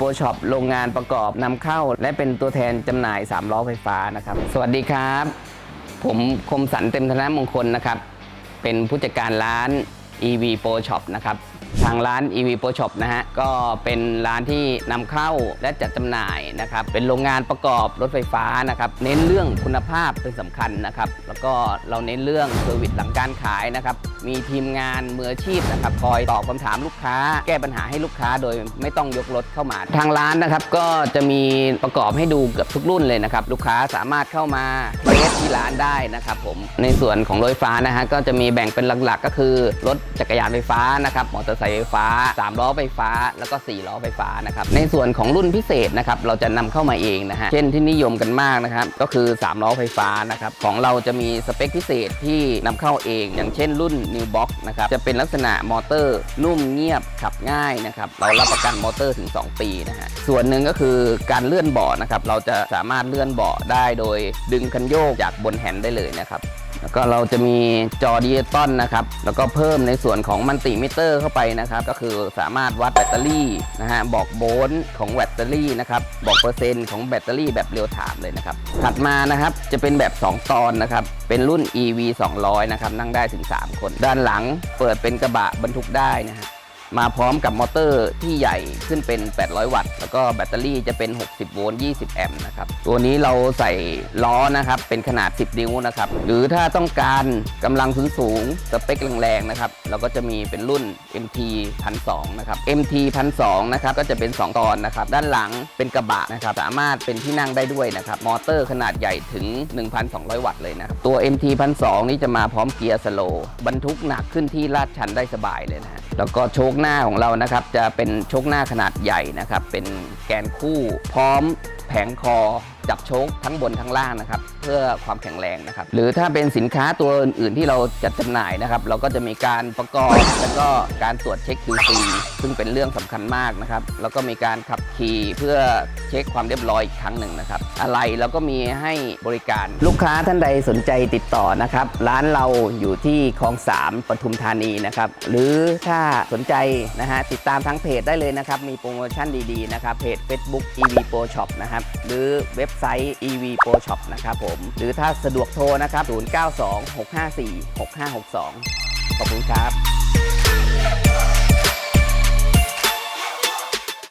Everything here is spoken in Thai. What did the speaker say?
โปรช็อปโรงงานประกอบนำเข้า และเป็นตัวแทนจำหน่าย 3 ล้อไฟฟ้านะครับ สวัสดีครับ ผมคมสันเต็มธนมงคลนะครับ เป็นผู้จัดการร้าน EV Pro Shop นะครับ ทางร้าน EV Pro Shop นะฮะ ก็เป็นร้านที่นำเข้าและจัดจำหน่ายนะครับ เป็นโรงงานประกอบรถไฟฟ้านะครับ เน้นเรื่องคุณภาพเป็นสำคัญนะครับ แล้วก็เราเน้นเรื่องเซอร์วิสหลังการขายนะครับ มีทีมงานมืออาชีพนะครับ คอยตอบคำถามลูกค้า แก้ปัญหาให้ลูกค้าโดยไม่ต้องยกรถเข้ามา ทางร้านนะครับ ก็จะมีประกอบให้ดูเกือบทุกรุ่นเลยนะครับ ลูกค้าสามารถเข้ามาเทสที่ร้าน ได้นะครับผมในส่วนของรถไฟฟ้านะฮะก็จะมีแบ่งเป็นหลักๆ ก็คือรถจักรยานไฟฟ้านะครับมอเตอร์ไซค์ไฟฟ้า 3 ล้อไฟฟ้า แล้วก็ 4 ล้อไฟฟ้านะครับในส่วนของรุ่นพิเศษนะครับเราจะนำเข้ามาเองนะฮะเช่นที่นิยมกันมากนะครับก็คือ 3 ล้อไฟฟ้านะครับของเราจะมีสเปคพิเศษที่นำเข้าเอง อย่างเช่นรุ่น New Box นะครับจะเป็นลักษณะมอเตอร์นุ่มเงียบขับง่ายนะครับเรารับประกันมอเตอร์ถึง 2 ปีนะฮะส่วนหนึ่งก็คือการเลื่อนเบาะนะครับเราจะสามารถเลื่อนเบาะได้โดยดึงคันโยกจากบนแฮนด์ได้เลยนะครับ แล้วก็เราจะมีจอดิจิตอลนะครับ แล้วก็เพิ่มในส่วนของมันติมิเตอร์เข้าไปนะครับ ก็คือสามารถวัดแบตเตอรี่นะฮะ บอกโวลต์ของแบตเตอรี่นะครับ บอกเปอร์เซ็นต์ของแบตเตอรี่แบบเรียลไทม์เลยนะครับ ถัดมานะครับจะเป็นแบบ 2 ตอนนะครับ เป็นรุ่น EV 200 นะครับ นั่งได้ถึง 3 คน ด้านหลังเปิดเป็นกระบะบรรทุกได้นะฮะ มาพร้อมกับมอเตอร์ที่ใหญ่ขึ้นเป็น 800 วัตต์ แล้วก็แบตเตอรี่จะเป็น 60 โวลต์ 20 แอมป์นะครับ ตัวนี้เราใส่ล้อนะครับ เป็นขนาด 10 นิ้วนะครับ หรือถ้าต้องการกำลังสูงสูงสเปคแรงๆนะครับ เราก็จะมีเป็นรุ่น MT 1,200นะครับ MT 1,200นะครับ ก็จะเป็น 2 ตอนนะครับ ด้านหลังเป็นกระบะนะครับ สามารถเป็นที่นั่งได้ด้วยนะครับ มอเตอร์ขนาดใหญ่ถึง 1,200 วัตต์เลยนะครับ ตัว MT 1,200นี่จะมาพร้อมเกียร์สโลว์บรรทุกหนักขึ้นที่ลาดชันได้สบายเลยนะฮะแล้วก็โชคหน้าของเรานะครับ จะเป็นชกหน้าขนาดใหญ่นะครับ เป็นแกนคู่พร้อมแผงคอ จับโชคทั้งบนทั้งล่างนะครับ เพื่อความแข็งแรงนะครับ หรือถ้าเป็นสินค้าตัวอื่นๆที่เราจัดจำหน่ายนะครับ เราก็จะมีการประกอบแล้วก็การตรวจเช็ค QC ซึ่งเป็นเรื่องสำคัญมากนะครับ แล้วก็มีการขับขี่เพื่อเช็คความเรียบร้อยอีกครั้งหนึ่งนะครับ อะไรเราก็มีให้บริการลูกค้าท่านใดสนใจติดต่อนะครับ ร้านเราอยู่ที่คลอง3ปทุมธานีนะครับ หรือถ้าสนใจนะฮะติดตามทั้งเพจได้เลยนะครับ มีโปรโมชั่นดีๆนะครับเพจ Facebook EV Pro Shop นะครับ หรือเว็บไซต์ EV Pro Shop นะครับผม หรือถ้าสะดวกโทรนะครับ 092 654 6562 ขอบคุณครับ